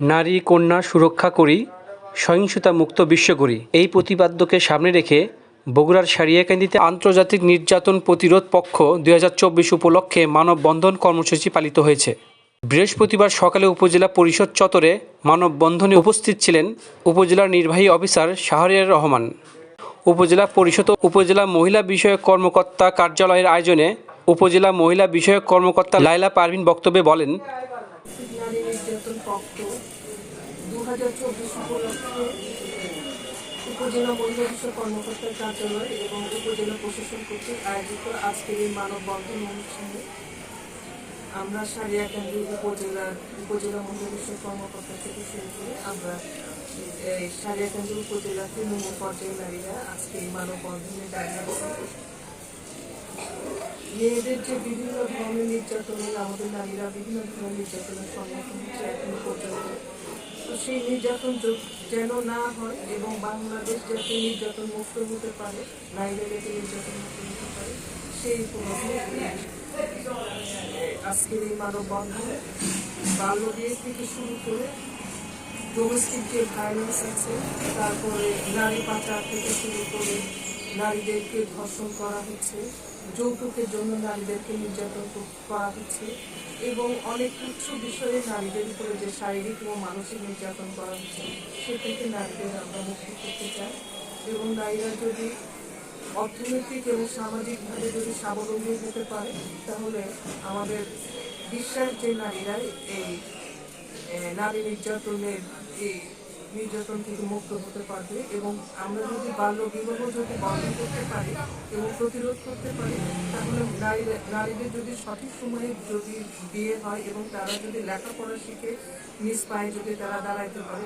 নারী কন্যা সুরক্ষা করি, সহিংসতা মুক্ত বিশ্ব করি। এই প্রতিপাদ্যকে সামনে রেখে বগুড়ার সারিয়াকান্দিতে আন্তর্জাতিক নির্যাতন প্রতিরোধ পক্ষ দুই হাজার চব্বিশ উপলক্ষে মানববন্ধন কর্মসূচি পালিত হয়েছে। বৃহস্পতিবার সকালে উপজেলা পরিষদ চত্বরে মানববন্ধনে উপস্থিত ছিলেন উপজেলার নির্বাহী অফিসার শাহরিয়ার রহমান। উপজেলা পরিষদ উপজেলা মহিলা বিষয়ক কর্মকর্তা কার্যালয়ের আয়োজনে উপজেলা মহিলা বিষয়ক কর্মকর্তা লাইলা পারভিন বক্তব্যে বলেন নারী নির্যাতন পক্ষ দু হাজার চব্বিশ উপলক্ষে উপজেলা মহিলা বিষয় কর্মকর্তার কার্যালয় এবং উপজেলা প্রশাসন কর্তৃক আয়োজিত আজকের এই মানববন্ধন অনুষ্ঠানে আমরা সারিয়াকান্দি উপজেলার উপজেলা মহিলা বিষয় কর্মকর্তা থেকে শুরু করে আমরা সারিয়াকান্দি উপজেলা তৃণমূল পর্যায়ে নারীরা আজকে এই মানববন্ধনে দাঁড়িয়ে মেয়েদের যে বিভিন্ন ধরনের নির্যাতনের, আমাদের নারীরা বিভিন্ন ধরনের নির্যাতনের সম্মুখীন হচ্ছে এখনও পর্যন্ত। সেই নির্যাতন যেন না হয় এবং বাংলাদেশ যাতে নির্যাতন মুক্ত হতে পারে, নারীরা যাতে নির্যাতন মুক্ত হতে পারে, সেই আজকের এই মানববন্ধনে বাল্য বিয়ে থেকে শুরু করে ডোমেস্টিক যে ভায়োলেন্স আছে, তারপরে নারী পাচার থেকে শুরু করে নারীদেরকে ধর্ষণ করা হচ্ছে, যৌতুকের জন্য নারীদেরকে নির্যাতন করা হচ্ছে এবং অনেক তুচ্ছ বিষয়ে নারীদের উপরে যে শারীরিক ও মানসিক নির্যাতন করা হচ্ছে সে থেকে নারীদের আমরা মুক্তি করতে চাই এবং নারীরা যদি অর্থনৈতিক এবং সামাজিকভাবে যদি স্বাবলম্বী হতে পারে, তাহলে আমাদের বিশ্বের যে নারীরা এই নারী নির্যাতনের এই নির্যাতন থেকে মুক্ত হতে পারবে এবং আমরা যদি বাল্য বিবাহ যদি বন্ধ করতে পারি এবং প্রতিরোধ করতে পারি, তাহলে নারীদের নারীদের যদি সঠিক সময়ে যদি বিয়ে হয় এবং তারা যদি লেখাপড়া শিখে, নিজ পায়ে যদি তারা দাঁড়াইতে পারে,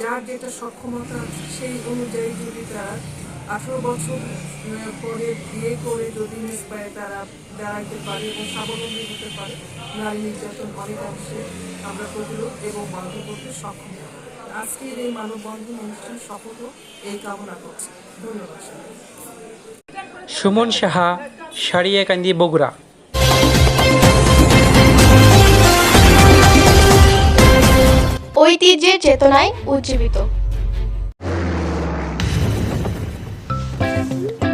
যার যেটা সক্ষমতা সেই অনুযায়ী যদি তারা আঠারো বছর পরে বিয়ে করে যদি নিজ পায়ে তারা দাঁড়াইতে পারে এবং স্বাবলম্বী হতে পারে। নারী নির্যাতন অনেক অংশে আমরা প্রতিরোধ এবং বন্ধ করতে সক্ষম। আজকের এই মানববন্ধন অনুষ্ঠান সফল হোক এই কামনা করছি। ধন্যবাদ সুমন সাহা সারিয়াকান্দি বগুড়া। ঐতিহ্যের চেতনায় উজ্জীবিত। Thank you.